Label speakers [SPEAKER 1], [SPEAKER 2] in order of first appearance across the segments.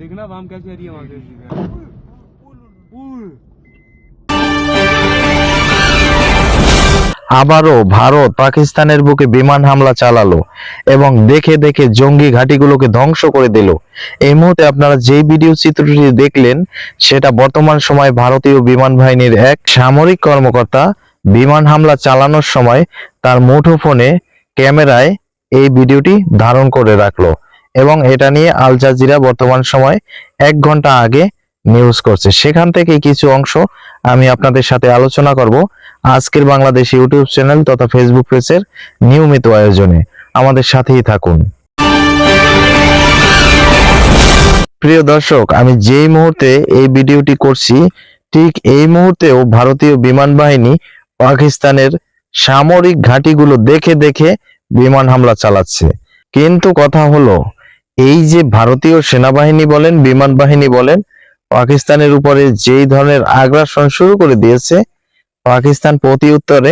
[SPEAKER 1] देखना वाम कैसे आ रही है वहां से उल।
[SPEAKER 2] আবারও ভারত পাকিস্তানের বুকে বিমান হামলা চালালো এবং দেখে দেখে জঙ্গি ঘাঁটিগুলোকে ধ্বংস করে দিল এই মুহূর্তে আপনারা যে ভিডিও চিত্রটি দেখলেন সেটা বর্তমান সময়ে ভারতীয় বিমান বাহিনীর এক সামরিক কর্মকর্তা বিমান হামলা চালানোর সময় তার মুঠোফোনে ক্যামেরায় এই ভিডিওটি ধারণ করে রাখলো এবং এটা নিয়ে আল জাজিরা বর্তমান সময় এক ঘণ্টা আগে নিউজ করছে। সেখান থেকে কিছু অংশ আমি আপনাদের সাথে আলোচনা করব আজকের বাংলাদেশ ইউটিউব চ্যানেল তথা ফেসবুক পেজের নিয়মিত আয়োজনে। আমাদের সাথেই থাকুন। প্রিয় দর্শক, আমি যেই মুহূর্তে এই ভিডিওটি করছি, ঠিক এই মুহূর্তেও ভারতীয় বিমান বাহিনী পাকিস্তানের সামরিক ঘাঁটিগুলো দেখে দেখে বিমান হামলা চালাচ্ছে। কিন্তু কথা হলো এই যে ভারতীয় সেনাবাহিনী বলেন, বিমান বাহিনী বলেন, পাকিস্তানের উপরে যেই ধরনের আগ্রাসন শুরু করে দিয়েছে, পাকিস্তান প্রতি উত্তরে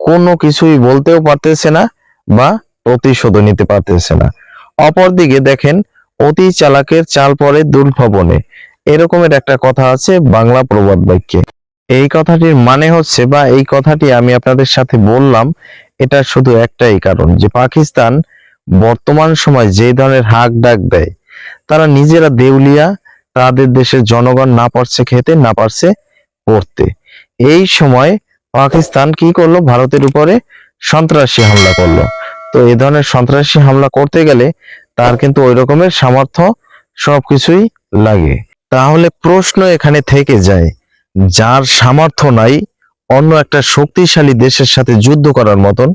[SPEAKER 2] কোনো কিছুই বলতেও পারতেছে না বা প্রতিশোধ নিতে পারতেছে না। অপরদিকে দেখেন, অতি চালাকের চাল পরে দুর্ভবনে। এরকমের একটা কথা আছে বাংলা প্রবাদ বাক্যে। এই কথাটির মানে হচ্ছে বা এই কথাটি আমি আপনাদের সাথে বললাম, এটা শুধু একটাই কারণ যে পাকিস্তান বর্তমান সময় যে ধরনের হাক ডাক দেয়, তারা নিজেরা দেউলিয়া তাদের দেশের জনগণ না পারছে খেতে, না পারছে পড়তে। এই সময় পাকিস্তান কি করল? ভারতের উপরে সন্ত্রাসী হামলা করল। তো এ ধরনের সন্ত্রাসী হামলা করতে গেলে তার কিন্তু ওই রকমের সামর্থ্য সবকিছুই লাগে। তাহলে প্রশ্ন এখানে থেকে যায়, যার সামর্থ্য নাই অন্য একটা শক্তিশালী দেশের সাথে যুদ্ধ করার মতন,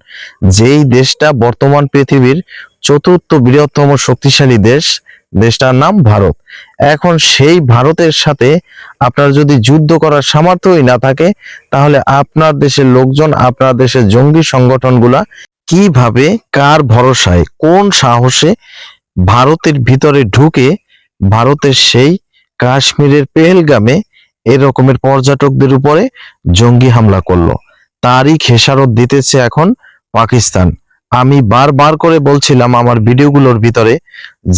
[SPEAKER 2] যেই দেশটা বর্তমান পৃথিবীর চতুর্থ বৃহত্তম শক্তিশালী দেশ, দেশটার নাম ভারত। এখন সেই ভারতের সাথে আপনার যদি যুদ্ধ করার সামর্থ্যই না থাকে, তাহলে আপনার দেশের লোকজন, আপনার দেশের জঙ্গি সংগঠনগুলা কীভাবে, কার ভরসায়, কোন সাহসে ভারতের ভিতরে ঢুকে ভারতের সেই কাশ্মীরের পেহেলগামে এরকমের পর্যটকদের উপরে জঙ্গি হামলা করল। তারই খেসারত দিতেছে এখন পাকিস্তান। আমি বারবার করে বলছিলাম আমার ভিডিওগুলোর ভিতরে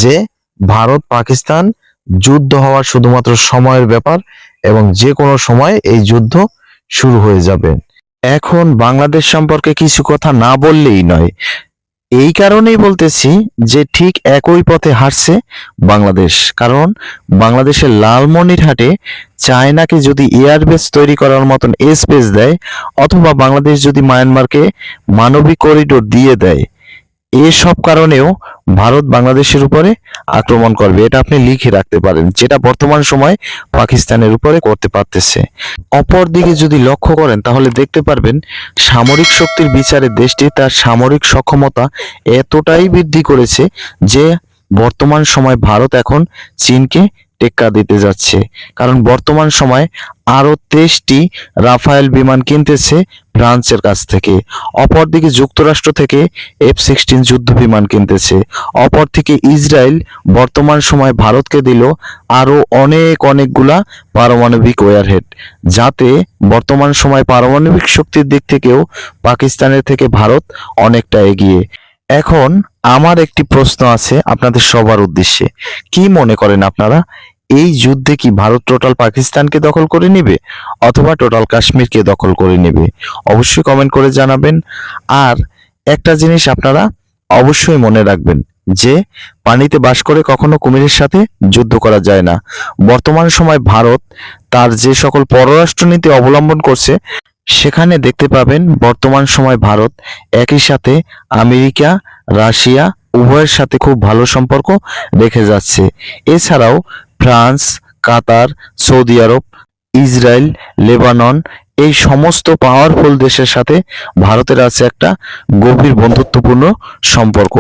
[SPEAKER 2] যে ভারত পাকিস্তান যুদ্ধ হওয়ার শুধুমাত্র সময়ের ব্যাপার এবং যে কোনো সময় এই যুদ্ধ শুরু হয়ে যাবে। এখন বাংলাদেশ সম্পর্কে কিছু কথা না বললেই নয়। এই কারণেই বলতেছি যে ঠিক একই পথে হারছে বাংলাদেশ। কারণ বাংলাদেশের লালমনিরহাটে চায়নাকে যদি এয়ারবেস তৈরি করার মতন স্পেস দেয়, অথবা বাংলাদেশ যদি মায়ানমারকে মানবিক করিডোর দিয়ে দেয় এসব কারণেও ভারত বাংলাদেশের উপরে আক্রমণ করবে। এটা আপনি লিখে রাখতে পারেন, যেটা বর্তমান সময় পাকিস্তানের উপরে করতে পারতেছে। অপর দিকে যদি লক্ষ্য করেন, তাহলে দেখতে পারবেন সামরিক শক্তির বিচারে দেশটি তার সামরিক সক্ষমতা এতটাই বৃদ্ধি করেছে যে বর্তমান সময় ভারত এখন চীনকে টেক্কা দিতে যাচ্ছে। কারণ বর্তমান সময় আরও তেইশটি রাফায়েল বিমান কিনতেছে ফ্রান্সের কাছ থেকে। অপরদিকে যুক্তরাষ্ট্র থেকে এফ সিক্সটিন যুদ্ধ বিমান কিনতেছে। অপর থেকে ইসরায়েল বর্তমান সময় ভারতকে দিল আরও অনেক অনেকগুলা পারমাণবিক ওয়ারহেড, যাতে বর্তমান সময় পারমাণবিক শক্তির দিক থেকেও পাকিস্তানের থেকে ভারত অনেকটা এগিয়ে। এখন আমার একটি প্রশ্ন আছে আপনাদের সবার উদ্দেশ্যে। কি মনে করেন আপনারা? এই যুদ্ধে কি ভারত টোটাল পাকিস্তানকে দখল করে নেবে অথবা টোটাল কাশ্মীরকে দখল করে নেবে? অবশ্যই কমেন্ট করে জানাবেন। আর একটা জিনিস আপনারা অবশ্যই মনে রাখবেন যে, পানিতে বাস করে কখনো কুমিরের সাথে যুদ্ধ করা যায় না। বর্তমান সময় ভারত তার যে সকল পররাষ্ট্রনীতি অবলম্বন করছে, সেখানে দেখতে পাবেন বর্তমান সময় ভারত একই সাথে আমেরিকা, রাশিয়া উভয়ের সাথে খুব ভালো সম্পর্ক রেখে যাচ্ছে। এছাড়াও France, Qatar, Saudi Arab, Israel, Lebanon এই সমস্ত পাওয়ারফুল দেশের সাথে ভারতের আছে একটা গভীর বন্ধুত্বপূর্ণ সম্পর্ক।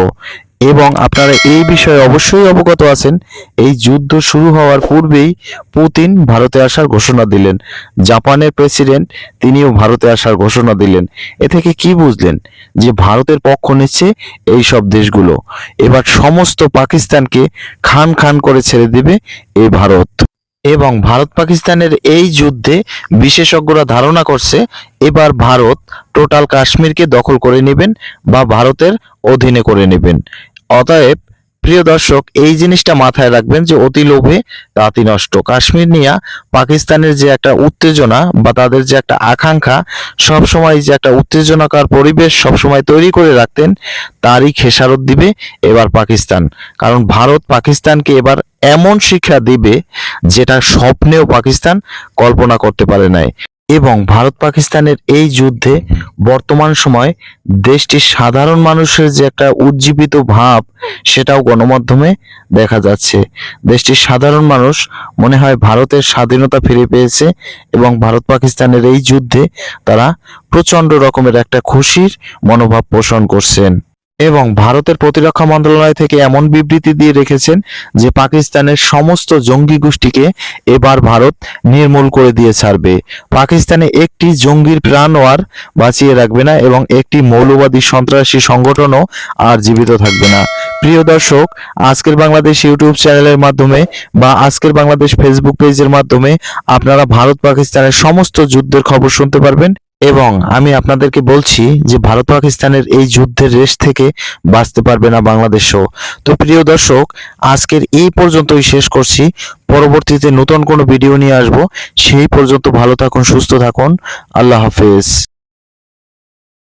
[SPEAKER 2] এবং আপনারা এই বিষয়ে অবশ্যই অবগত আছেন, এই যুদ্ধ শুরু হওয়ার পূর্বেই পুতিন ভারতে আসার ঘোষণা দিলেন। জাপানের প্রেসিডেন্ট তিনিও ভারতে আসার ঘোষণা দিলেন। এ থেকে কি বুঝলেন? যে ভারতের পক্ষ নিচ্ছে এই সব দেশগুলো। এবার সমস্ত পাকিস্তানকে খান খান করে ছেড়ে দেবে এই ভারত। এবং ভারত পাকিস্তানের এই যুদ্ধে বিশেষজ্ঞরা ধারণা করছে, এবার ভারত টোটাল কাশ্মীরকে দখল করে নেবেন বা ভারতের অধীনে করে নেবেন। অতএব, প্রিয় দর্শক, এই জিনিসটা মাথায় রাখবেন যে অতি লোভে তাঁতি নষ্ট। কাশ্মীর নিয়ে পাকিস্তানের যে একটা উত্তেজনা বা তাদের যে একটা আকাঙ্ক্ষা, সবসময় যে একটা উত্তেজনাকার পরিবেশ সবসময় তৈরি করে রাখতেন, তারই খেসারত দিবে এবার পাকিস্তান। কারণ ভারত পাকিস্তানকে এবার এমন শিক্ষা দিবে যেটা স্বপ্নেও পাকিস্তান কল্পনা করতে পারে নাই। এবং ভারত পাকিস্তানের এই যুদ্ধে বর্তমান সময় দেশটির সাধারণ মানুষের যে একটা উজ্জীবিত ভাব, সেটাও গণমাধ্যমে দেখা যাচ্ছে। দেশটির সাধারণ মানুষ মনে হয় ভারতের স্বাধীনতা ফিরে পেয়েছে এবং ভারত পাকিস্তানের এই যুদ্ধে তারা প্রচণ্ড রকমের একটা খুশির মনোভাব পোষণ করছেন। এবং ভারতের প্রতিরক্ষা মন্ত্রণালয় থেকে এমন বিবৃতি দিয়ে রেখেছেন যে পাকিস্তানের সমস্ত জঙ্গি গোষ্ঠীকে এবার ভারত নির্মূল করে দিয়ে ছাড়বে। পাকিস্তানে একটি জঙ্গির প্রাণও আর বাঁচিয়ে রাখবে না এবং একটি মৌলবাদী সন্ত্রাসী সংগঠনও আর জীবিত থাকবে না। প্রিয় দর্শক, আজকের বাংলাদেশ ইউটিউব চ্যানেলের মাধ্যমে বা আজকের বাংলাদেশ ফেসবুক পেজের মাধ্যমে আপনারা ভারত পাকিস্তানের সমস্ত যুদ্ধের খবর শুনতে পারবেন। এবং আমি আপনাদেরকে বলছি যে ভারত পাকিস্তানের এই যুদ্ধের রেশ থেকে বাঁচতে পারবে না বাংলাদেশও তো প্রিয় দর্শক, আজকের এই পর্যন্তই শেষ করছি। পরবর্তীতে নতুন কোনো ভিডিও নিয়ে আসব। সেই পর্যন্ত ভালো থাকুন, সুস্থ থাকুন। আল্লাহ হাফেজ।